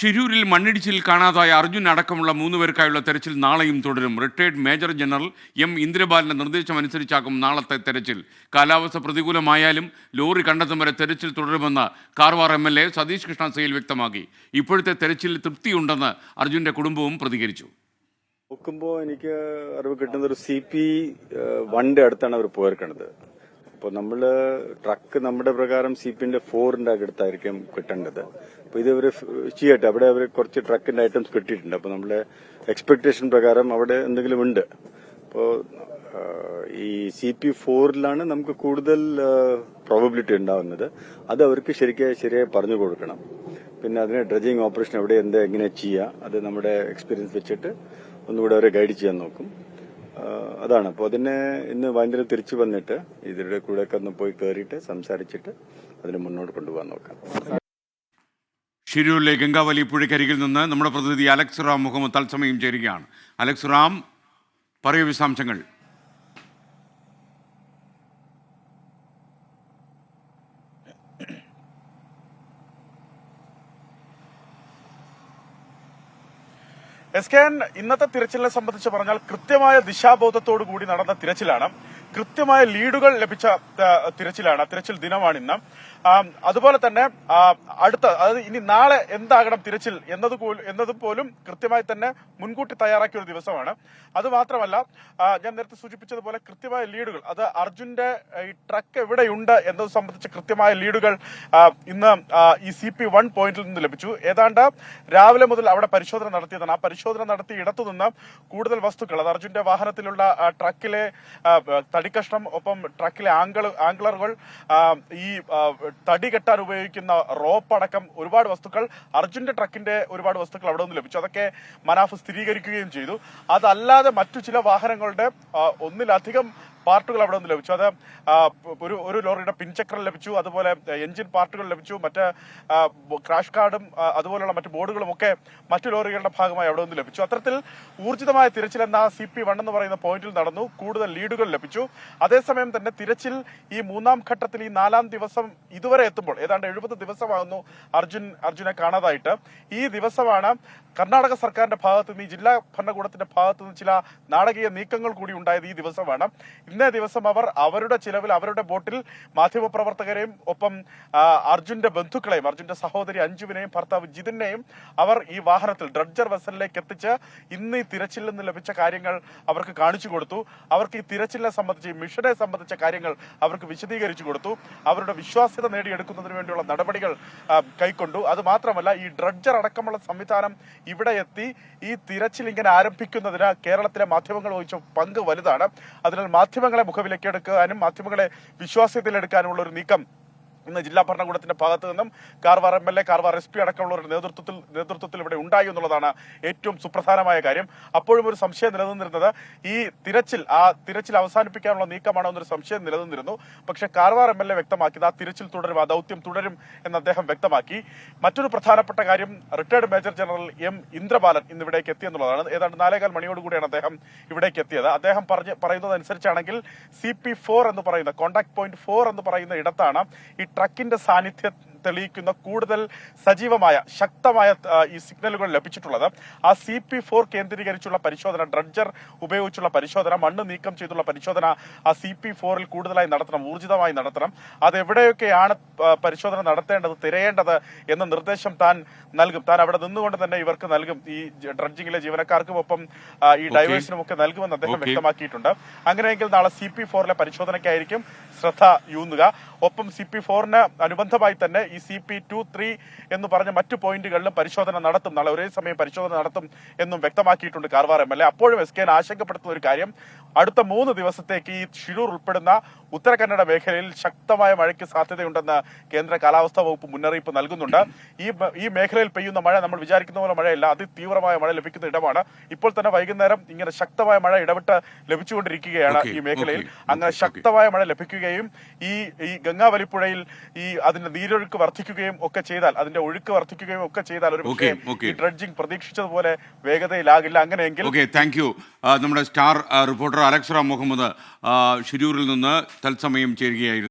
ഷിരൂരിൽ മണ്ണിടിച്ചിൽ കാണാതായ അർജുൻ അടക്കമുള്ള മൂന്ന് പേർക്കായുള്ള തെരച്ചിൽ നാളെയും തുടരും. റിട്ടയർഡ് മേജർ ജനറൽ എം ഇന്ദ്രബാലന്റെ നിർദ്ദേശമനുസരിച്ചാകും നാളത്തെ തെരച്ചിൽ. കാലാവസ്ഥ പ്രതികൂലമായാലും ലോറി കണ്ടെത്തും വരെ തെരച്ചിൽ തുടരുമെന്ന് Karwar M L A Satish Krishna Sail വ്യക്തമാക്കി. ഇപ്പോഴത്തെ തെരച്ചിലിൽ തൃപ്തിയുണ്ടെന്ന് അർജുന്റെ കുടുംബവും പ്രതികരിച്ചു. നോക്കുമ്പോൾ എനിക്ക് അറിവ് കിട്ടുന്നത് ഒരു സി പി വണ്ടി അടുത്താണ് അവർ പോയിരിക്കണത് അപ്പോൾ നമ്മൾ ട്രക്ക് നമ്മുടെ പ്രകാരം സി പിന്റെ ഫോറിന്റെ അടുത്തായിരിക്കും കിട്ടേണ്ടത്. അപ്പോൾ ഇത് അവർ ചെയ്യട്ടെ അവിടെ അവർ കുറച്ച് ട്രക്കിന്റെ ഐറ്റംസ് കിട്ടിയിട്ടുണ്ട്. അപ്പോൾ നമ്മുടെ എക്സ്പെക്ടേഷൻ പ്രകാരം അവിടെ എന്തെങ്കിലും ഉണ്ട്. അപ്പോൾ ഈ സി പി ഫോറിലാണ് നമുക്ക് കൂടുതൽ പ്രോബബിലിറ്റി ഉണ്ടാവുന്നത്. അത് അവർക്ക് ശരിക്കും ശരിയായി പറഞ്ഞു കൊടുക്കണം. പിന്നെ അതിന് ഡ്രജിങ് ഓപ്പറേഷൻ എവിടെ എന്താ എങ്ങനെ ചെയ്യുക അത് നമ്മുടെ എക്സ്പീരിയൻസ് വെച്ചിട്ട് ഒന്നുകൂടെ അവരെ ഗൈഡ് ചെയ്യാൻ നോക്കും. അതാണ്. അപ്പോൾ അതിനെ ഇന്ന് വൈകുന്നേരം തിരിച്ചു വന്നിട്ട് ഇതിരുടെ കൂടെയൊക്കെ ഒന്ന് പോയി കയറിയിട്ട് സംസാരിച്ചിട്ട് അതിന് മുന്നോട്ട് കൊണ്ടുപോകാൻ നോക്കാം. ഷിരൂരിലെ ഗംഗാവലി പുഴയ്ക്കരികിൽ നിന്ന് നമ്മുടെ പ്രതിനിധി അലക്സ് റാം മുഹമ്മദ് തത്സമയം ചേരുകയാണ്. അലക്സ് റാം പറയൂ വിശദാംശങ്ങൾ. എസ് കെ ഇന്നത്തെ തിരച്ചിലിനെ സംബന്ധിച്ച് പറഞ്ഞാൽ കൃത്യമായ ദിശാബോധത്തോടു കൂടി നടന്ന തിരച്ചിലാണ്. കൃത്യമായ ലീഡുകൾ ലഭിച്ച തിരച്ചിലാണ്. തിരച്ചിൽ ദിനമാണ് ഇന്ന് അതുപോലെ തന്നെ അടുത്ത അതായത് ഇനി നാളെ എന്താകണം തിരച്ചിൽ എന്നത് എന്നതും പോലും കൃത്യമായി തന്നെ മുൻകൂട്ടി തയ്യാറാക്കിയ ഒരു ദിവസമാണ്. അത് മാത്രമല്ല ഞാൻ നേരത്തെ സൂചിപ്പിച്ചതുപോലെ കൃത്യമായ ലീഡുകൾ അത് അർജുന്റെ ഈ ട്രക്ക് എവിടെയുണ്ട് എന്നത് സംബന്ധിച്ച് കൃത്യമായ ലീഡുകൾ ഇന്ന് ഈ സി പി വൺ പോയിന്റിൽ നിന്ന് ലഭിച്ചു. ഏതാണ്ട് രാവിലെ മുതൽ അവിടെ പരിശോധന നടത്തിയതാണ്. ആ പരിശോധന നടത്തിയ ഇടത്തു നിന്ന് കൂടുതൽ വസ്തുക്കൾ അത് അർജുന്റെ വാഹനത്തിലുള്ള ട്രക്കിലെ തടിക്കഷ്ണം ഒപ്പം ട്രക്കിലെ ആംഗിൾ ആംഗ്ലറുകൾ ഈ തടി കെട്ടാൻ ഉപയോഗിക്കുന്ന റോപ്പ് അടക്കം ഒരുപാട് വസ്തുക്കൾ അർജുന്റെ ട്രക്കിന്റെ ഒരുപാട് വസ്തുക്കൾ അവിടെ നിന്ന് ലഭിച്ചു. അതൊക്കെ മനാഫ് സ്ഥിരീകരിക്കുകയും ചെയ്തു. അതല്ലാതെ മറ്റു ചില വാഹനങ്ങളുടെ ഒന്നിലധികം പാർട്ടുകൾ അവിടെ നിന്ന് ലഭിച്ചു. അത് ഒരു ഒരു ലോറിയുടെ പിൻചക്രം ലഭിച്ചു അതുപോലെ എഞ്ചിൻ പാർട്ടുകൾ ലഭിച്ചു മറ്റ് ക്രാഷ് കാർഡും അതുപോലെയുള്ള മറ്റ് ബോർഡുകളും ഒക്കെ മറ്റു ലോറികളുടെ ഭാഗമായി അവിടെ നിന്ന് ലഭിച്ചു. അത്തരത്തിൽ ഊർജിതമായ തിരച്ചിൽ എന്ന സി പി വൺ എന്ന് പറയുന്ന പോയിന്റിൽ നടന്നു കൂടുതൽ ലീഡുകൾ ലഭിച്ചു. അതേസമയം തന്നെ തിരച്ചിൽ ഈ മൂന്നാം ഘട്ടത്തിൽ ഈ നാലാം ദിവസം ഇതുവരെ എത്തുമ്പോൾ ഏതാണ്ട് എഴുപത് ദിവസമാകുന്നു അർജുൻ അർജുനെ കാണാതായിട്ട്. ഈ ദിവസമാണ് കർണാടക സർക്കാരിന്റെ ഭാഗത്ത് നിന്ന് ജില്ലാ ഭരണകൂടത്തിന്റെ ഭാഗത്ത് നിന്ന് ചില നാടകീയ നീക്കങ്ങൾ കൂടി ഉണ്ടായത് ഈ ദിവസമാണ്. ഇന്നേ ദിവസം അവർ അവരുടെ ചിലവിൽ അവരുടെ ബോട്ടിൽ മാധ്യമപ്രവർത്തകരെയും ഒപ്പം അർജുന്റെ ബന്ധുക്കളെയും അർജുന്റെ സഹോദരി അഞ്ജുവിനെയും ഭർത്താവ് ജിതിനെയും അവർ ഈ വാഹനത്തിൽ ഡ്രഡ്ജർ വെസലിലേക്ക് എത്തിച്ച് ഇന്ന് ഈ തിരച്ചിൽ നിന്ന് ലഭിച്ച കാര്യങ്ങൾ അവർക്ക് കാണിച്ചു കൊടുത്തു. അവർക്ക് ഈ തിരച്ചിലിനെ സംബന്ധിച്ച് ഈ മിഷനെ സംബന്ധിച്ച കാര്യങ്ങൾ അവർക്ക് വിശദീകരിച്ചു കൊടുത്തു. അവരുടെ വിശ്വാസ്യത നേടിയെടുക്കുന്നതിന് വേണ്ടിയുള്ള നടപടികൾ കൈക്കൊണ്ടു. അത് മാത്രമല്ല ഈ ഡ്രഡ്ജർ അടക്കമുള്ള സംവിധാനം ഇവിടെ എത്തി. ഈ തിരച്ചിൽ ഇങ്ങനെ ആരംഭിക്കുന്നതിന് കേരളത്തിലെ മാധ്യമങ്ങൾ വഹിച്ച പങ്ക് വലുതാണ്. അതിനാൽ മാധ്യമങ്ങളെ മുഖവിലക്കെടുക്കാനും മാധ്യമങ്ങളെ വിശ്വാസ്യത്തിലെടുക്കാനുമുള്ള ഒരു നീക്കം ഇന്ന് ജില്ലാ ഭരണകൂടത്തിന്റെ ഭാഗത്തു നിന്നും Karwar M L A Karwar S P അടക്കമുള്ളവരുടെ നേതൃത്വത്തിൽ നേതൃത്വത്തിൽ ഇവിടെ ഉണ്ടായി എന്നുള്ളതാണ് ഏറ്റവും സുപ്രധാനമായ കാര്യം. അപ്പോഴും ഒരു സംശയം നിലനിന്നിരുന്നത് ഈ തിരച്ചിൽ ആ തിരച്ചിൽ അവസാനിപ്പിക്കാനുള്ള നീക്കമാണോ എന്നൊരു സംശയം നിലനിന്നിരുന്നു. പക്ഷെ കാർവാർ എം എൽ എ വ്യക്തമാക്കിയത് ആ തിരച്ചിൽ തുടരും ആ ദൗത്യം തുടരും എന്ന് അദ്ദേഹം വ്യക്തമാക്കി. മറ്റൊരു പ്രധാനപ്പെട്ട കാര്യം retired major general M Indrabalan ഇന്ന് ഇവിടേക്ക് എത്തിയെന്നുള്ളതാണ് ഏതാണ്ട് നാലേകാൽ മണിയോടുകൂടിയാണ് അദ്ദേഹം ഇവിടേക്ക് എത്തിയത്. അദ്ദേഹം പറഞ്ഞ് പറയുന്നതനുസരിച്ചാണെങ്കിൽ സി പി ഫോർ എന്ന് പറയുന്ന കോൺടാക്ട് പോയിന്റ് ഫോർ എന്ന് പറയുന്ന ഇടത്താണ് ഈ ട്രക്കിന്റെ സാന്നിധ്യം തെളിയിക്കുന്ന കൂടുതൽ സജീവമായ ശക്തമായ ഈ സിഗ്നലുകൾ ലഭിച്ചിട്ടുള്ളത്. ആ സി പി ഫോർ കേന്ദ്രീകരിച്ചുള്ള പരിശോധന ഡ്രഡ്ജർ ഉപയോഗിച്ചുള്ള പരിശോധന മണ്ണ് നീക്കം ചെയ്തുള്ള പരിശോധന ആ സി പി ഫോറിൽ കൂടുതലായി നടത്തണം ഊർജിതമായി നടത്തണം. അതെവിടെയൊക്കെയാണ് പരിശോധന നടത്തേണ്ടത് തിരയേണ്ടത് എന്ന നിർദ്ദേശം താൻ നൽകും. താൻ അവിടെ നിന്നുകൊണ്ട് തന്നെ ഇവർക്ക് നൽകും. ഈ ഡ്രഡ്ജിങ്ങിലെ ജീവനക്കാർക്കും ഒപ്പം ഈ ഡൈവേഴ്സിനും ഒക്കെ നൽകുമെന്ന് അദ്ദേഹം വ്യക്തമാക്കിയിട്ടുണ്ട്. അങ്ങനെയെങ്കിൽ നാളെ സി പി ഫോറിലെ പരിശോധനയ്ക്കായിരിക്കും ശ്രദ്ധ യൂന്നുക. ഒപ്പം സി പി ഫോറിന് അനുബന്ധമായി തന്നെ ഈ സി പി ടു ത്രീ എന്ന് പറഞ്ഞ മറ്റു പോയിന്റുകളിലും പരിശോധന നടത്തും. നാളെ ഒരേ സമയം പരിശോധന നടത്തും എന്നും വ്യക്തമാക്കിയിട്ടുണ്ട് കാർവാർ എം എൽ എ. അപ്പോഴും എസ് കെ ആശങ്കപ്പെടുത്തുന്ന ഒരു കാര്യം അടുത്ത മൂന്ന് ദിവസത്തേക്ക് ഈ ഷിരൂർ ഉൾപ്പെടുന്ന ഉത്തര കന്നഡ മേഖലയിൽ ശക്തമായ മഴയ്ക്ക് സാധ്യതയുണ്ടെന്ന് കേന്ദ്ര കാലാവസ്ഥാ വകുപ്പ് മുന്നറിയിപ്പ് നൽകുന്നുണ്ട്. ഈ ഈ മേഖലയിൽ പെയ്യുന്ന മഴ നമ്മൾ വിചാരിക്കുന്ന പോലെ മഴയല്ല. അതിതീവ്രമായ മഴ ലഭിക്കുന്ന ഇടമാണ്. ഇപ്പോൾ തന്നെ വൈകുന്നേരം ഇങ്ങനെ ശക്തമായ മഴ ഇടവിട്ട് ലഭിച്ചുകൊണ്ടിരിക്കുകയാണ് ഈ മേഖലയിൽ. അങ്ങനെ ശക്തമായ മഴ ലഭിക്കുകയും ഈ ഈ ഗംഗാവലിപ്പുഴയിൽ ഈ അതിന്റെ നീരൊഴുക്ക് വർദ്ധിക്കുകയും ഒക്കെ ചെയ്താൽ അതിന്റെ ഒഴുക്ക് വർദ്ധിക്കുകയും ഒക്കെ ചെയ്താൽ ഒരു. ഡ്രഡ്ജിംഗ് പ്രതീക്ഷിച്ചതുപോലെ വേഗതയിലാകില്ല. അങ്ങനെയെങ്കിൽ ഓക്കെ താങ്ക് യു നമ്മുടെ സ്റ്റാർ റിപ്പോർട്ടർ അലക്സ് റാം മുഹമ്മദ് ഷിരൂരിൽ നിന്ന് തത്സമയം ചേരുകയായിരുന്നു.